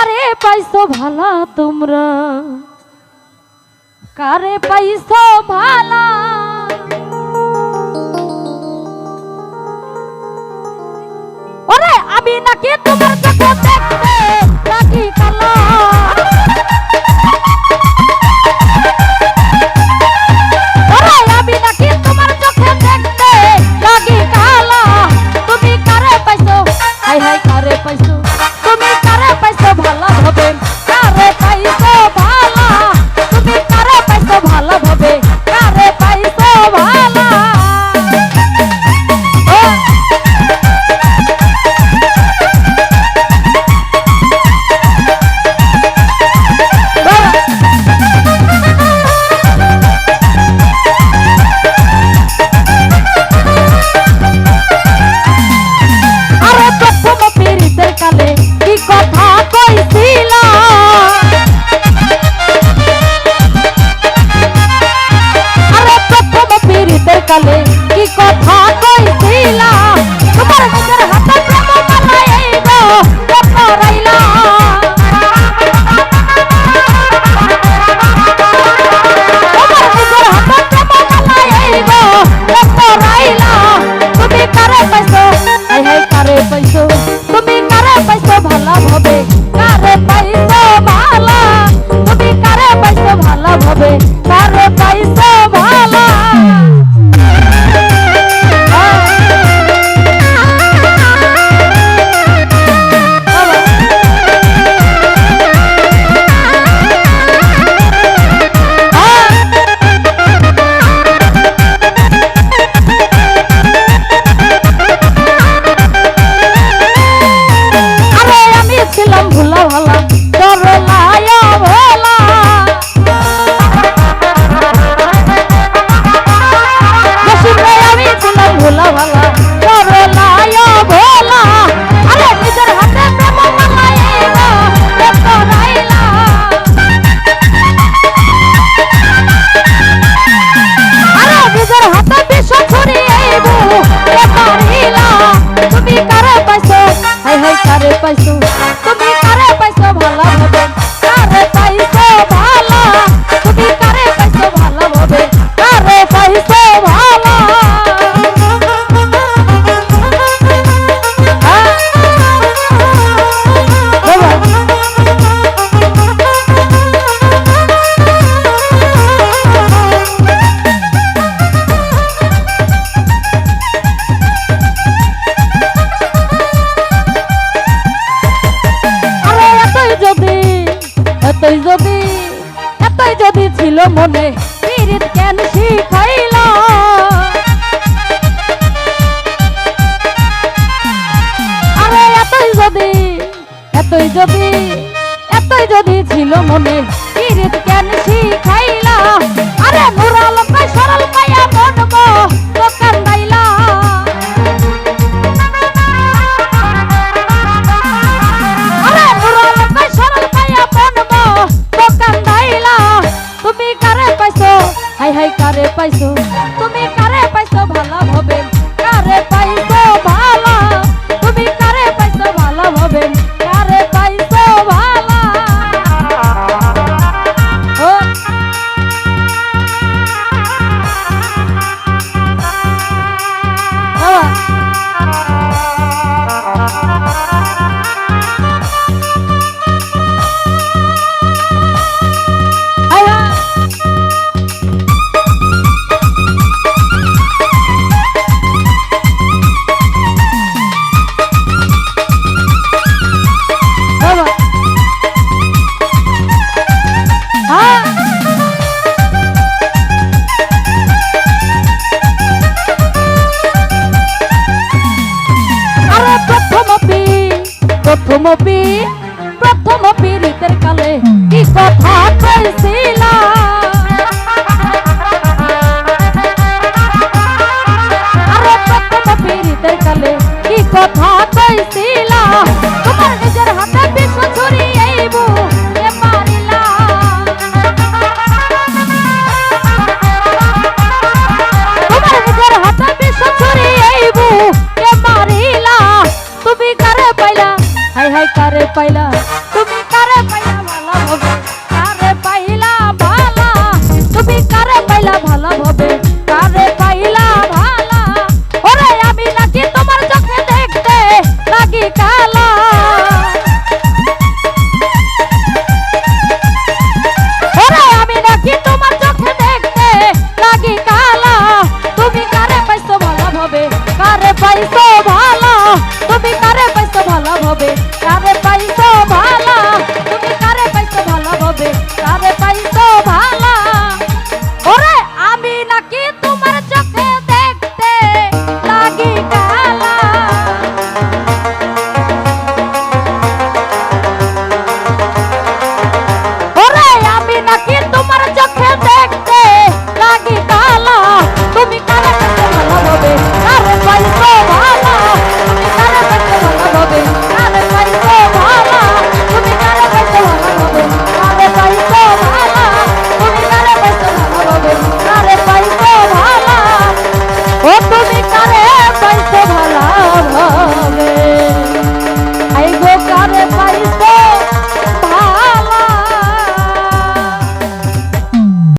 কারে পাইছো ভালা তোমরা? কারে পাইছো ভালা? ওরে, আমি নাকি তোমার চোখে দেখতে নাকি কালা? তুমি কারে পাইছো? হাই, কারে পাইছো? তুমি সকালে মনে পীরিত কেন শিখাইল? আরে এতই যদি এতই যদি এতই যদি ছিল মনে পাইছো